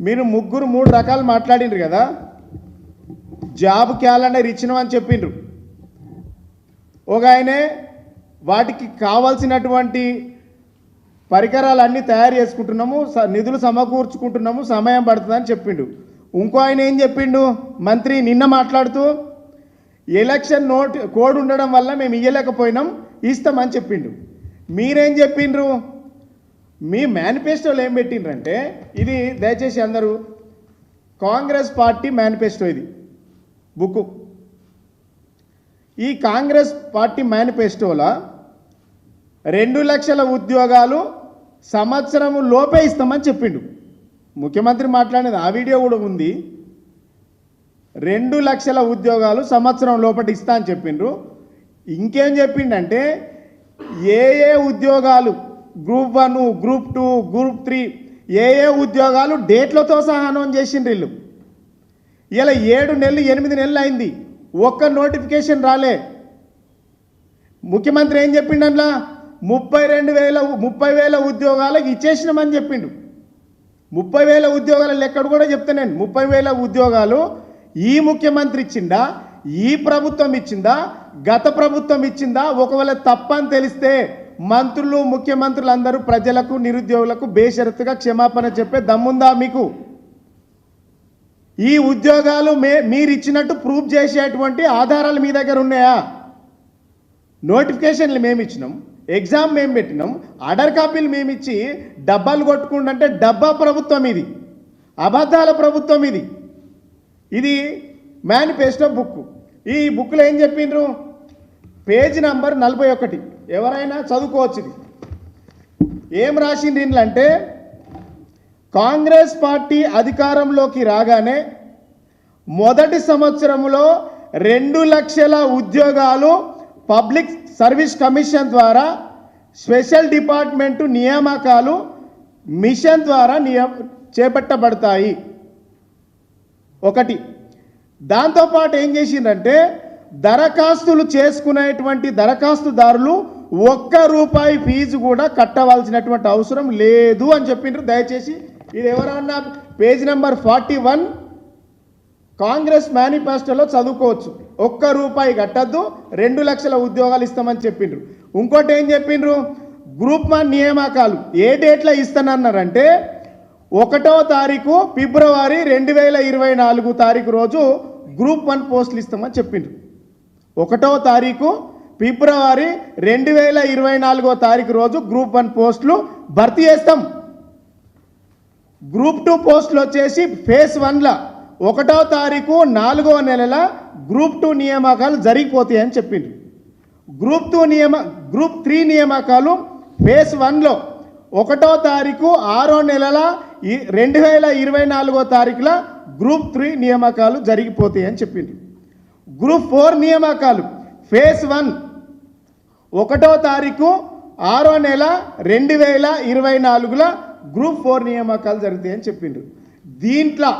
మీరు ముగ్గురు మూడు రకాలు మాట్లాడిండ్రు కదా? జాబ్ క్యాలెండర్ ఇచ్చినామని చెప్పిండ్రు. ఒక ఆయనే వాటికి కావాల్సినటువంటి పరికరాలన్నీ తయారు చేసుకుంటున్నాము స- నిధులు సమకూర్చుకుంటున్నాము సమయం పడుతుందని చెప్పిండు. ఇంకో ఆయన ఏం చెప్పిండు? మంత్రి నిన్న మాట్లాడుతూ ఎలక్షన్ నోట్ కోడ్ ఉండడం వల్ల మేము ఇయ్యలేకపోయినాం ఇస్తామని చెప్పిండు. మీరేం చెప్పిండ్రు? మీ మేనిఫెస్టోలో ఏం పెట్టిండ్రంటే ఇది దయచేసి అందరూ కాంగ్రెస్ పార్టీ మేనిఫెస్టో ఇది బుక్ ఈ కాంగ్రెస్ పార్టీ మేనిఫెస్టోలో రెండు లక్షల ఉద్యోగాలు సంవత్సరం లోపే ఇస్తామని చెప్పిండు. ముఖ్యమంత్రి మాట్లాడేది ఆ వీడియో కూడా ఉంది. రెండు లక్షల ఉద్యోగాలు సంవత్సరం లోపట ఇస్తా అని చెప్పిండ్రు. ఇంకేం చెప్పిండంటే ఏ ఏ ఉద్యోగాలు group one group two group three ఏ ఏ ఉద్యోగాలు డేట్లతో సహా అనౌన్స్ చేసిండ్రు వీళ్ళు. ఇలా ఏడు నెలలు ఎనిమిది నెలలు అయింది. ఒక్క నోటిఫికేషన్ రాలే. ముఖ్యమంత్రి ఏం చెప్పిండల్లా ముప్పై రెండు వేల ముప్పై వేల ఉద్యోగాలకు ఇచ్చేసినామని చెప్పిండు. ముప్పై వేల ఉద్యోగాల లెక్కడు కూడా చెప్తా నేను ముప్పై వేల ఉద్యోగాలు ఈ ముఖ్యమంత్రి ఇచ్చిందా ఈ ప్రభుత్వం ఇచ్చిందా? గత ప్రభుత్వం ఇచ్చిందా? ఒకవేళ తప్పని తెలిస్తే మంత్రులు ముఖ్యమంత్రులు అందరూ ప్రజలకు నిరుద్యోగులకు బేషరతుగా క్షమాపణ చెప్పే దమ్ముందా మీకు? ఈ ఉద్యోగాలు మే మీరు ఇచ్చినట్టు ప్రూవ్ చేసేటువంటి ఆధారాలు మీ దగ్గర ఉన్నాయా? నోటిఫికేషన్లు మేము ఇచ్చినాం ఎగ్జామ్ మేము పెట్టినాం ఆర్డర్ కాపీలు మేము ఇచ్చి డబ్బాలు కొట్టుకుంటే డబ్బా ప్రభుత్వం ఇది అబద్ధాల ప్రభుత్వం ఇది. ఇది మేనిఫెస్టో బుక్ ఈ బుక్లో ఏం చెప్పిండ్రు? పేజ్ నంబర్ నలభై ఒకటి. ఎవరైనా చదువుకోవచ్చు ఇది ఏం రాసింది ఇందులో అంటే కాంగ్రెస్ పార్టీ అధికారంలోకి రాగానే మొదటి సంవత్సరంలో రెండు లక్షల ఉద్యోగాలు పబ్లిక్ సర్వీస్ కమిషన్ ద్వారా స్పెషల్ డిపార్ట్మెంటు నియామకాలు మిషన్ ద్వారా నియ చేపట్టబడతాయి. ఒకటి. దాంతోపాటు ఏం చేసిందంటే దరఖాస్తులు చేసుకునేటువంటి దరఖాస్తుదారులు ఒక్క రూపాయి ఫీజు కూడా కట్టవలసినటువంటి అవసరం లేదు అని చెప్పిండ్రు దయచేసి ఇది ఎవరన్నా page number forty one Congress మేనిఫెస్టోలో చదువుకోవచ్చు. ఒక్క రూపాయి కట్టద్దు రెండు లక్షల ఉద్యోగాలు ఇస్తామని చెప్పిండ్రు ఇంకోటి ఏం చెప్పిండ్రు గ్రూప్ వన్ నియామకాలు. ఏ డేట్లో ఇస్తానన్నారంటే ఒకటో తారీఖు ఫిబ్రవరి రెండు వేల ఇరవై నాలుగు తారీఖు రోజు గ్రూప్ వన్ పోస్టులు ఇస్తామని చెప్పిండ్రు ఒకటో తారీఖు ఫిబ్రవరి రెండు వేల ఇరవై నాలుగో తారీఖు రోజు గ్రూప్ వన్ పోస్టులు భర్తీ చేస్తాం. గ్రూప్ టూ పోస్టులు వచ్చేసి ఫేజ్ వన్లో. ఒకటో తారీఖు నాలుగో నెలల గ్రూప్ టూ నియామకాలు జరిగిపోతాయని చెప్పిండ్రు. గ్రూప్ టూ నియమ గ్రూప్ త్రీ నియామకాలు ఫేజ్ వన్లో. ఒకటో తారీఖు ఆరో నెలల ఈ రెండు వేల ఇరవై నాలుగో తారీఖుల గ్రూప్ త్రీ నియామకాలు జరిగిపోతాయని చెప్పిండ్రు. గ్రూప్ ఫోర్ నియామకాలు. Phase one. ఒకటో తారీఖు ఆరో నెల రెండు వేల ఇరవై నాలుగుల గ్రూప్ ఫోర్ నియామకాలు జరుగుతాయని చెప్పిండ్రు. దీంట్లో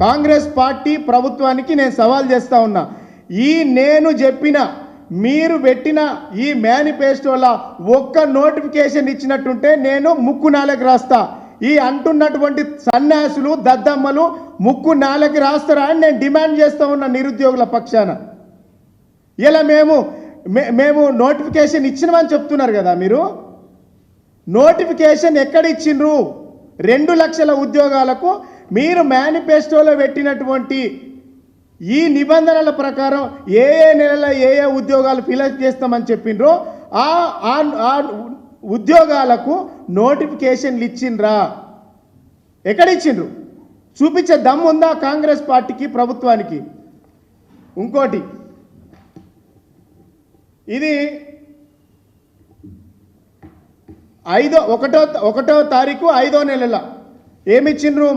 కాంగ్రెస్ పార్టీ ప్రభుత్వానికి నేను సవాల్ చేస్తా ఉన్నా. ఈ నేను చెప్పిన మీరు పెట్టిన ఈ మేనిఫెస్టోలో ఒక్క నోటిఫికేషన్ ఇచ్చినట్టుంటే నేను ముక్కు నాలకు రాస్తా. ఈ అంటున్నటువంటి సన్యాసులు దద్దమ్మలు ముక్కు నాలకి రాస్తారా అని నేను డిమాండ్ చేస్తా ఉన్నా నిరుద్యోగుల పక్షాన. ఇలా మేము మే- మేము నోటిఫికేషన్ ఇచ్చినామని చెప్తున్నారు కదా మీరు? నోటిఫికేషన్ ఎక్కడ ఇచ్చిండ్రు రెండు లక్షల ఉద్యోగాలకు మీరు మేనిఫెస్టోలో పెట్టినటువంటి ఈ నిబంధనల ప్రకారం ఏ ఏ నెలలో ఏ ఏ ఉద్యోగాలు ఫిలప్ చేస్తామని చెప్పిండ్రో ఆ ఉద్యోగాలకు నోటిఫికేషన్లు ఇచ్చిండ్రా ఎక్కడ ఇచ్చిండ్రు చూపించే దమ్ ఉందా కాంగ్రెస్ పార్టీకి ప్రభుత్వానికి? ఇంకోటి ఇది ఐదో ఒకటో ఒకటో తారీఖు ఐదో నెలల. ఏమిచ్చిండ్రు?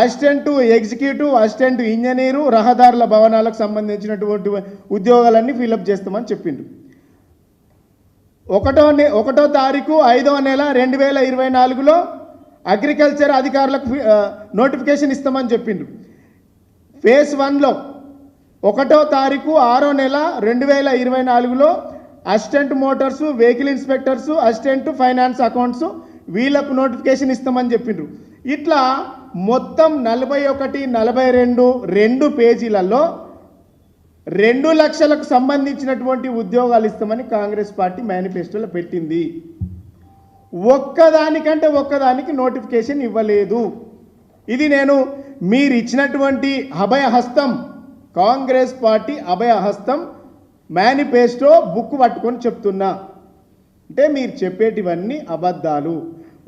అసిస్టెంట్ ఎగ్జిక్యూటివ్ అసిస్టెంట్ ఇంజనీరు రహదారుల భవనాలకు సంబంధించినటువంటి ఉద్యోగాలన్నీ ఫిలప్ చేస్తామని చెప్పిండ్రు. ఒకటో నె ఒకటో తారీఖు ఐదో నెల రెండు వేల ఇరవై నాలుగులో అగ్రికల్చర్ అధికారులకు నోటిఫికేషన్ ఇస్తామని చెప్పిండు ఫేజ్ వన్లో ఒకటో తారీఖు ఆరో నెల రెండు వేల ఇరవై నాలుగులో assistant motors vehicle inspectors assistant finance accounts వీళ్ళకు నోటిఫికేషన్ ఇస్తామని చెప్పిండ్రు. ఇట్లా మొత్తం నలభై ఒకటి నలభై రెండు రెండు పేజీలలో రెండు లక్షలకు సంబంధించినటువంటి ఉద్యోగాలు ఇస్తామని కాంగ్రెస్ పార్టీ మేనిఫెస్టోలో పెట్టింది. ఒక్కదానికంటే ఒక్కదానికి నోటిఫికేషన్ ఇవ్వలేదు. ఇది నేను మీరు ఇచ్చినటువంటి Abhayahastham Congress party Abhayahastham manifesto book పట్టుకొని చెప్తున్నా. అంటే మీరు చెప్పేటివన్నీ అబద్ధాలు.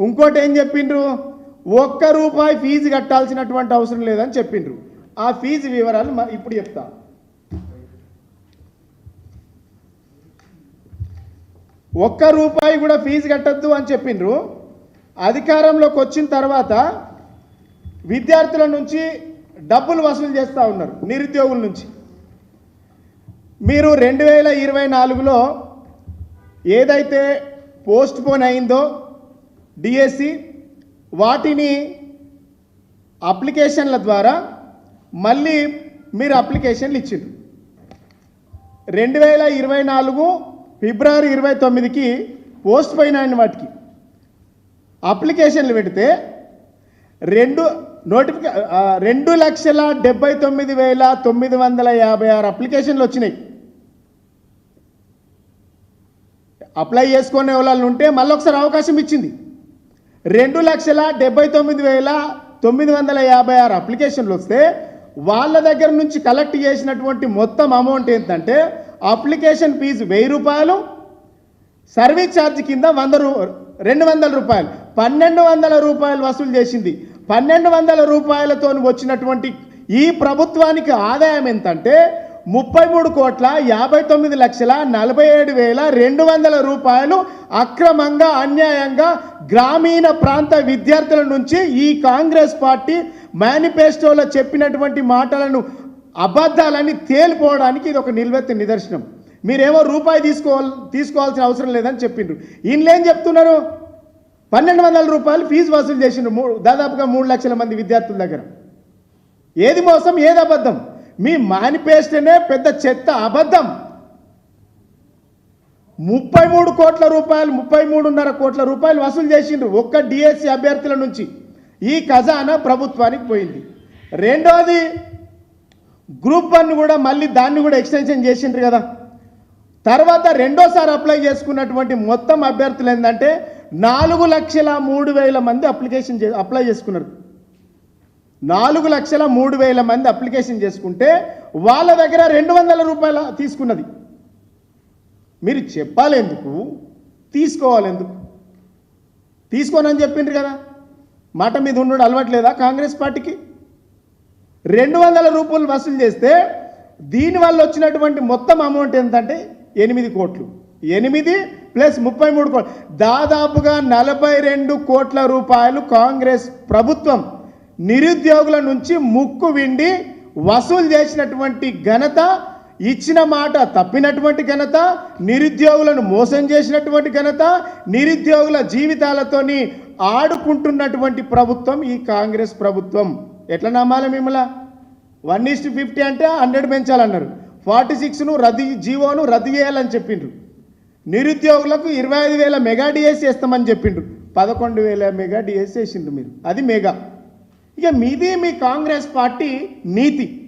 ఇంకోటి ఏం చెప్పిండ్రు? ఒక్క రూపాయి ఫీజు కట్టాల్సినటువంటి అవసరం లేదని చెప్పిండ్రు. ఆ ఫీజు వివరాలు ఇప్పుడు చెప్తాను ఒక్క రూపాయి కూడా ఫీజు కట్టద్దు అని చెప్పిండ్రు. అధికారంలోకి వచ్చిన తర్వాత విద్యార్థుల నుంచి డబ్బులు వసూలు చేస్తూ ఉన్నారు నిరుద్యోగుల నుంచి. మీరు రెండు వేల ఇరవై నాలుగులో ఏదైతే పోస్ట్ పోన్ అయిందో డిఎస్సి వాటిని అప్లికేషన్ల ద్వారా మళ్ళీ మీరు అప్లికేషన్లు ఇచ్చిండ్రు. రెండు వేల ఇరవై నాలుగు ఫిబ్రవరి ఇరవై తొమ్మిదికి పోస్ట్ పోయినాయని వాటికి. అప్లికేషన్లు పెడితే రెండు నోటిఫికే రెండు లక్షల డెబ్బై తొమ్మిది వేల తొమ్మిది వందల యాభై ఆరు అప్లికేషన్లు వచ్చినాయి. అప్లై చేసుకునే వాళ్ళు ఉంటే మళ్ళీ ఒకసారి అవకాశం ఇచ్చింది. రెండు లక్షల డెబ్బై తొమ్మిది వేల తొమ్మిది వందల యాభై ఆరు అప్లికేషన్లు వస్తే వాళ్ళ దగ్గర నుంచి కలెక్ట్ చేసినటువంటి మొత్తం అమౌంట్ ఏంటంటే అప్లికేషన్ ఫీజు వెయ్యి రూపాయలు సర్వీస్ ఛార్జ్ కింద వంద రూ రెండు వందల రూపాయలు. పన్నెండు వందల రూపాయలు వసూలు చేసింది. పన్నెండు వందల రూపాయలతో వచ్చినటువంటి ఈ ప్రభుత్వానికి ఆదాయం ఎంతంటే ముప్పై మూడు కోట్ల యాభై తొమ్మిది లక్షల నలభై ఏడు వేల రెండు వందల రూపాయలు అక్రమంగా అన్యాయంగా గ్రామీణ ప్రాంత విద్యార్థుల నుంచి ఈ కాంగ్రెస్ పార్టీ మేనిఫెస్టోలో చెప్పినటువంటి మాటలను అబద్ధాలని తేలిపోవడానికి ఇది ఒక నిల్వెత్త నిదర్శనం. మీరేమో రూపాయి తీసుకోవాలి తీసుకోవాల్సిన అవసరం లేదని చెప్పిండ్రు. ఈయనలు చెప్తున్నారు? పన్నెండు వందల రూపాయలు ఫీజు వసూలు చేసిండ్రు మూడు దాదాపుగా మూడు లక్షల మంది విద్యార్థుల దగ్గర. ఏది మోసం ఏది అబద్ధం? మీ మేనిఫెస్టోనే పెద్ద చెత్త అబద్ధం. ముప్పై మూడు కోట్ల రూపాయలు ముప్పై మూడున్నర కోట్ల రూపాయలు వసూలు చేసిండ్రు ఒక్క డిఎస్సి అభ్యర్థుల నుంచి. ఈ ఖజానా ప్రభుత్వానికి పోయింది. రెండోది గ్రూప్ వన్ కూడా మళ్ళీ దాన్ని కూడా ఎక్స్టెన్షన్ చేసిండ్రు కదా. తర్వాత రెండోసారి అప్లై చేసుకున్నటువంటి మొత్తం అభ్యర్థులు ఏంటంటే నాలుగు లక్షల మూడు వేల మంది అప్లికేషన్ చే అప్లై చేసుకున్నారు. నాలుగు లక్షల మూడు వేల మంది అప్లికేషన్ చేసుకుంటే వాళ్ళ దగ్గర రెండు వందల రూపాయల తీసుకున్నది. మీరు చెప్పాలి ఎందుకు తీసుకోవాలి ఎందుకు తీసుకోనని చెప్పిండ్రు కదా. మాట మీద ఉండడం అలవాట్లేదా కాంగ్రెస్ పార్టీకి? రెండు వందల రూపాయలు వసూలు చేస్తే దీనివల్ల వచ్చినటువంటి మొత్తం అమౌంట్ ఎంతంటే ఎనిమిది కోట్లు. ఎనిమిది ప్లస్ ముప్పై మూడు కోట్లు. దాదాపుగా నలభై రెండు కోట్ల రూపాయలు కాంగ్రెస్ ప్రభుత్వం నిరుద్యోగుల నుంచి ముక్కు విండి వసూలు చేసినటువంటి ఘనత ఇచ్చిన మాట తప్పినటువంటి ఘనత నిరుద్యోగులను మోసం చేసినటువంటి ఘనత నిరుద్యోగుల జీవితాలతోని ఆడుకుంటున్నటువంటి ప్రభుత్వం ఈ కాంగ్రెస్ ప్రభుత్వం. ఎట్లా నమ్మాలి మిమ్మల్ని? వన్ ఈస్ట్ ఫిఫ్టీ అంటే హండ్రెడ్ పెంచాలన్నారు. ఫార్టీ సిక్స్ను రద్దు జీవోను రద్దు చేయాలని చెప్పిండ్రు. నిరుద్యోగులకు ఇరవై ఐదు వేల మెగా డిఎస్ చేస్తామని చెప్పిండ్రు. పదకొండు వేల మెగా డిఎస్ వేసిండ్రు మీరు. అది మెగా. ఇక మీది మీ కాంగ్రెస్ పార్టీ నీతి.